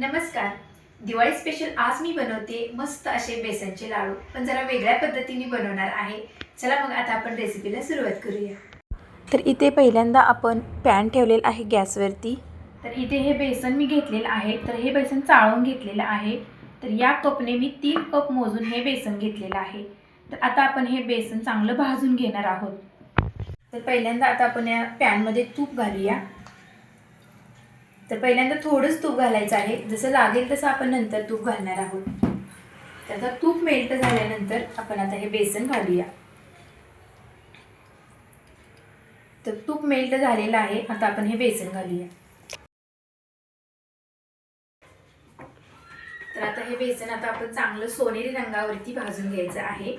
नमस्कार. दिवाळी स्पेशल आज मी बनवते मस्त असे बेसनचे लाडू. पण जरा वेगळ्या पद्धतीने बनवणार आहे. चला मग आता आपण रेसिपीला सुरुवात करूया. तर इथे पहिल्यांदा आपण पॅन ठेवलेला आहे गॅसवरती. तर इथे हे बेसन मी घेतलेलं आहे. तर हे बेसन चाळून घेतलेलं आहे. तर या कपने मी तीन कप मोजून हे बेसन घेतलेलं आहे. तर आता आपण हे बेसन चांगलं भाजून घेणार आहोत. तर पहिल्यांदा आता आपण या पॅनमध्ये तूप घालूया. तर पहिल्यांदा थोडंच तूप घालायचं आहे. जसं लागेल तसं आपण नंतर तूप घालणार आहोत. तर आता तूप मेल्ट झाल्यानंतर आपण आता हे बेसन घालूया. तर तूप मेल्ट झालेलं आहे. आता आपण हे बेसन घालूया. तर आता हे बेसन आता आपण चांगलं सोनेरी रंगावरती भाजून घ्यायचं आहे.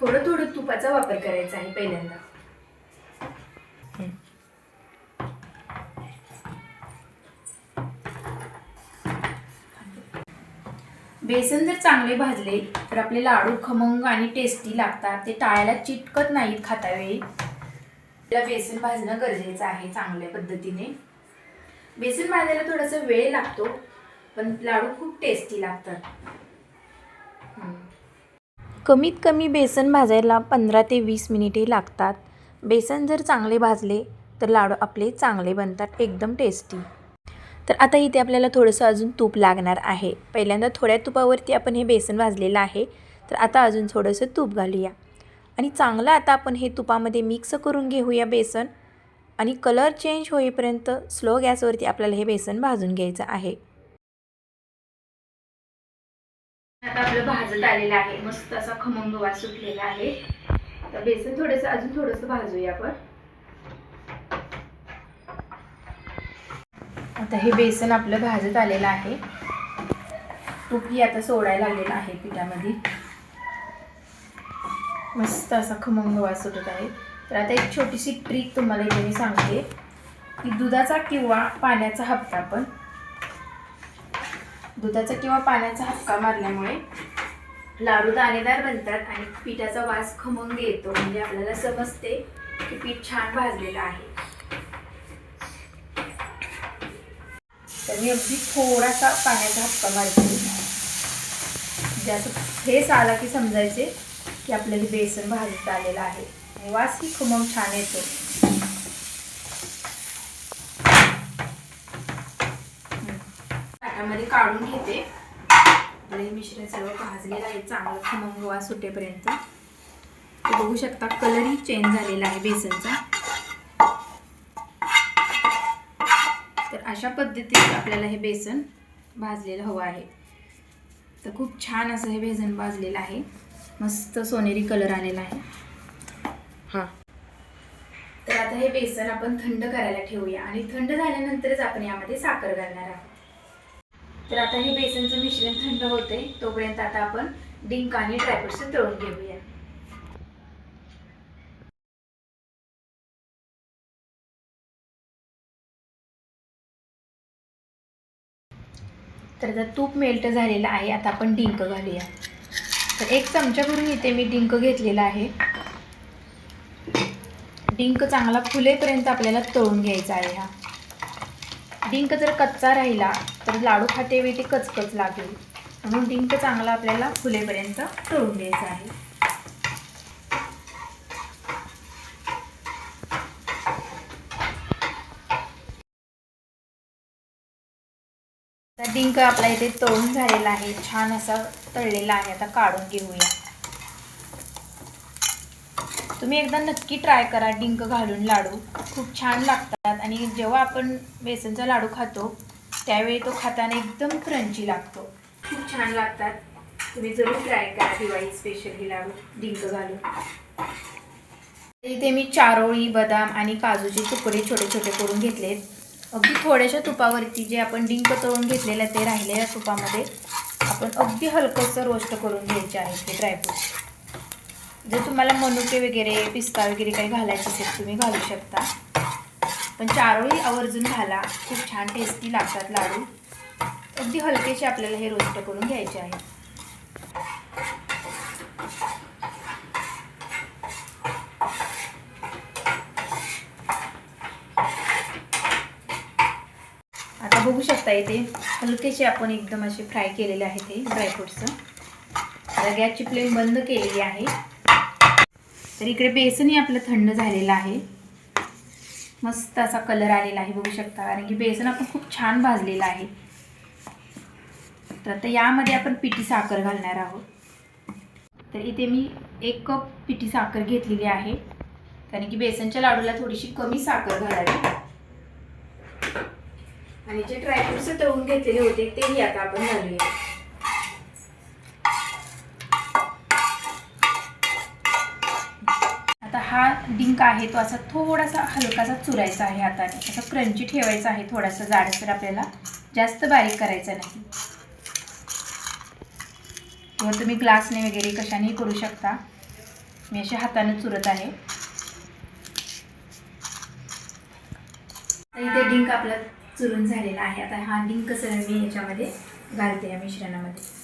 थोडं थोडं तुपाचा वापर करायचा आहे पहिल्यांदा. बेसन जर चांगले भाजले तर आपले लाडू खमंग आणि टेस्टी लागतात. ते टाळ्याला चिटकत नाहीत खातावेळी आपल्याला बेसन भाजणं गरजेचं आहे चांगल्या पद्धतीने. बेसन भाजायला थोडासा वेळ लागतो पण लाडू खूप टेस्टी लागतात. कमीत कमी बेसन भाजायला पंधरा ते वीस मिनिटे लागतात. बेसन जर चांगले भाजले तर लाडू आपले चांगले बनतात एकदम टेस्टी तर आता इथे आपल्याला थोडंसं अजून तूप लागणार आहे. पहिल्यांदा थोड्या तुपावरती आपण हे बेसन भाजलेलं आहे. तर आता अजून थोडंसं तूप घालूया. आणि चांगलं आता आपण हे तुपामध्ये मिक्स करून घेऊया बेसन. आणि कलर चेंज होईपर्यंत स्लो गॅसवरती आपल्याला हे बेसन भाजून घ्यायचं आहे. आता आपलं भाजत आलेलं आहे. मस्त असा खमंग वास सुटलेला आहे. तर बेसन थोडंसं अजून थोडंसं भाजूया आपण. आता हे बेसन आपलं भाजत आलेलं आहे. तूपही आता सोडायला आलेलं आहे पिठामध्ये. मस्त असा खमंग वास सुटत आहे. तर आता एक छोटीशी ट्रिक तुम्हाला इथे मी सांगते. की दुधाचा किंवा पाण्याचा हप्ता पण. दुधाचा किंवा पाण्याचा हपका मारल्यामुळे लाडू दाणेदार बनतात आणि पिठाचा वास खमंग येतो. म्हणजे आपल्याला समजते की पीठ छान भाजलेलं आहे. तर मी अगदी थोडासा पाण्याचा हक्का मारते म्हणजे ज्याचं फेस आला की समजायचे की आपल्याला बेसन भाजत आलेलं आहे. वास ही खमंग छान येतो. ताटामध्ये काढून घेते. आपलं हे मिश्रण सर्व भाजलेलं आहे. चांगलं खमंग वास सुटेपर्यंत. ते बघू शकता कलरही चेंज झालेला आहे बेसनचा. अशा पद्धतीने आपल्याला हे बेसन भाजलेलं हवं आहे. तर खूप छान असं हे बेसन भाजलेलं आहे. मस्त सोनेरी कलर आलेला आहे. हां. तर आता हे बेसन आपण थंड करायला ठेवूया आणि थंड झाल्यानंतरच आपण यामध्ये साखर घालणार आहोत. तर आता हे बेसनचं मिश्रण थंड होते तोपर्यंत आता आपण डिंक आणि ड्रायफ्रुट्स तळून घेऊया. तर आता तूप मेल्ट झालेलं आहे आता आपण डिंक घालूया. तर एक चमचा भरून इथे मी डिंक घेतलेला आहे. डिंक चांगला फुलेपर्यंत आपल्याला तळून घ्यायचा आहे हा. डिंक जर कच्चा राहिला तर लाडू खातेवेळी ते कचकच लागेल. म्हणून डिंक चांगला आपल्याला फुलेपर्यंत तळून घ्यायचा आहे. डिंक आपला इथे तळून झालेला आहे. छान असा तळलेला आहे. आता काढून घेऊया. तुम्ही एकदा नक्की ट्राय करा डिंक घालून लाडू. खूप छान लागतात आणि जेव्हा आपण बेसनचा लाडू खातो त्यावेळी तो खाताना एकदम क्रंची लागतो. खूप छान लागतात. तुम्ही जरूर ट्राय करा दिवाळी स्पेशल ही लाडू डिंक घालून. इथे मी चारोळी बदाम आणि काजूचे तुकडे छोटे छोटे करून घेतलेत. अगदी थोड्याशा तुपावरती जे आपण डिंक तळून घेतलेलं ते राहिलेल्या तुपामध्ये आपण अगदी हलकंसं रोस्ट करून घ्यायचे आहेत ते ड्रायफ्रूट जर तुम्हाला मनुके वगैरे पिस्ता वगैरे काही घालायचे असेल तुम्ही घालू शकता. पण चारोळी आवर्जून घाला. खूप छान टेस्टी लागतात लाडू. अगदी हलकेसे आपल्याला हे रोस्ट करून घ्यायचे आहे. बघू शकता इथे. हलकेसे आपण एकदम असे फ्राय केलेले आहेत हे ड्रायफ्रूटचं आता गॅसची फ्लेम बंद केलेली आहे. तर इकडे बेसनही आपलं थंड झालेलं आहे. मस्त असा कलर आलेला आहे बघू शकता. कारण की बेसन आपण खूप छान भाजलेलं आहे. तर आता यामध्ये आपण पिठी साखर घालणार आहोत. तर इथे मी एक कप पिठी साखर घेतलेली आहे. कारण की बेसनच्या लाडूला थोडीशी कमी साखर घालावी. आणि जे ड्रायफ्रुट्स तळून घेतलेले होते तेही आता आपण घालूया. आता हा डिंक आहे तो असा थोडासा हलकासा चुरायचा आहे हाताने. असा क्रंची ठेवायचा आहे थोडासा जाडसर आपल्याला जास्त बारीक करायचा नाही. किंवा तुम्ही ग्लासने वगैरे कशानेही करू शकता. मी अशा हाताने चुरत आहे. इथे डिंक आपला चुरून झालेला आहे. आता हा डिंक सर मी याच्यामध्ये घालते या मिश्रणामध्ये.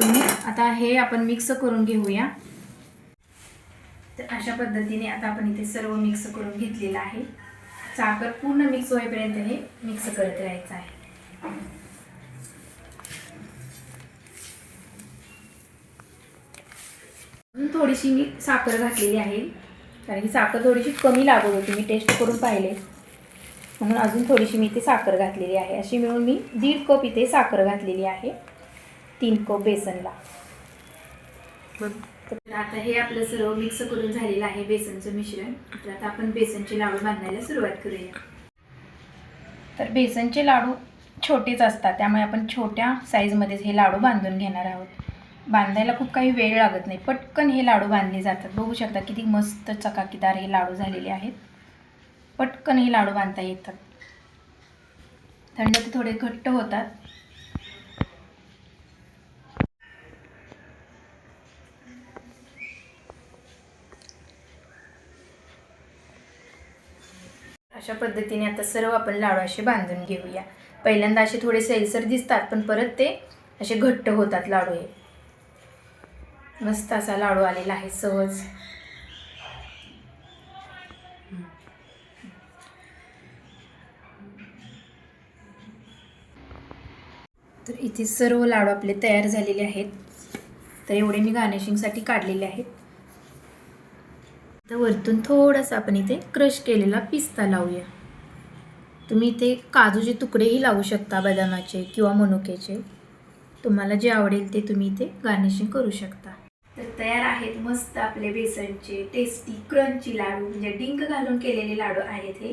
तुम्ही आता हे आपण मिक्स करून घेऊया. तर अशा पद्धतीने आता आपण इथे सर्व मिक्स करून घेतलेलं आहे. साखर पूर्ण मिक्स होईपर्यंत हे मिक्स करत राहायचं आहे. थोडीशी मी साखर घातलेली आहे. कारण की साखर थोडीशी कमी लागत होती मी टेस्ट करून पाहिले. म्हणून अजून थोडीशी मी इथे साखर घातलेली आहे. अशी मिळून मी दीड कप इथे साखर घातलेली आहे तीन कप बेसनला. तर आता हे आपलं सर्व मिक्स करून झालेलं आहे बेसनचं मिश्रण. तर आता आपण बेसनचे लाडू बांधायला सुरुवात करूया. तर बेसनचे लाडू छोटेच असतात त्यामुळे आपण छोट्या साईजमध्येच हे लाडू बांधून घेणार आहोत. बांधायला खूप काही वेळ लागत नाही. पटकन हे लाडू बांधले जातात. बघू शकता किती मस्त चकाकीदार हे लाडू झालेले आहेत. पटकन हे लाडू बांधता येतात. थंड ते थोडे घट्ट होतात. अशा पद्धतीने आता सर्व आपण लाडू असे बांधून घेऊया. पहिल्यांदा असे थोडे सैलसर दिसतात पण परत ते असे घट्ट होतात लाडू हे. मस्त असा लाडू आलेला आहे सहज. तर इथे सर्व लाडू आपले तयार झालेले आहेत. तर एवढे मी गार्निशिंगसाठी काढलेले आहेत. तर वरतून थोडंसं आपण इथे क्रश केलेला पिस्ता लावूया. तुम्ही इथे काजूचे तुकडेही लावू शकता बदामाचे किंवा मनुक्याचे तुम्हाला जे आवडेल ते तुम्ही इथे गार्निशिंग करू शकता. तयार आहेत मस्त आपले बेसनचे टेस्टी क्रंची लाडू म्हणजे डिंक घालून केलेले लाडू आहेत हे.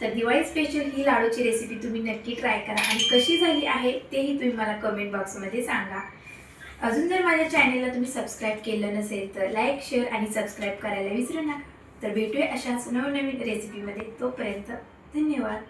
तर दिवाळी स्पेशल ही लाडूची रेसिपी तुम्ही नक्की ट्राय करा. आणि कशी झाली आहे तेही तुम्ही मला कमेंट बॉक्समध्ये सांगा. अजून जर माझ्या चॅनेलला तुम्ही सबस्क्राईब केलं नसेल तर लाईक शेअर आणि सबस्क्राईब करायला विसरू नका. तर भेटूया अशाच नवनवीन रेसिपीमध्ये तोपर्यंत धन्यवाद.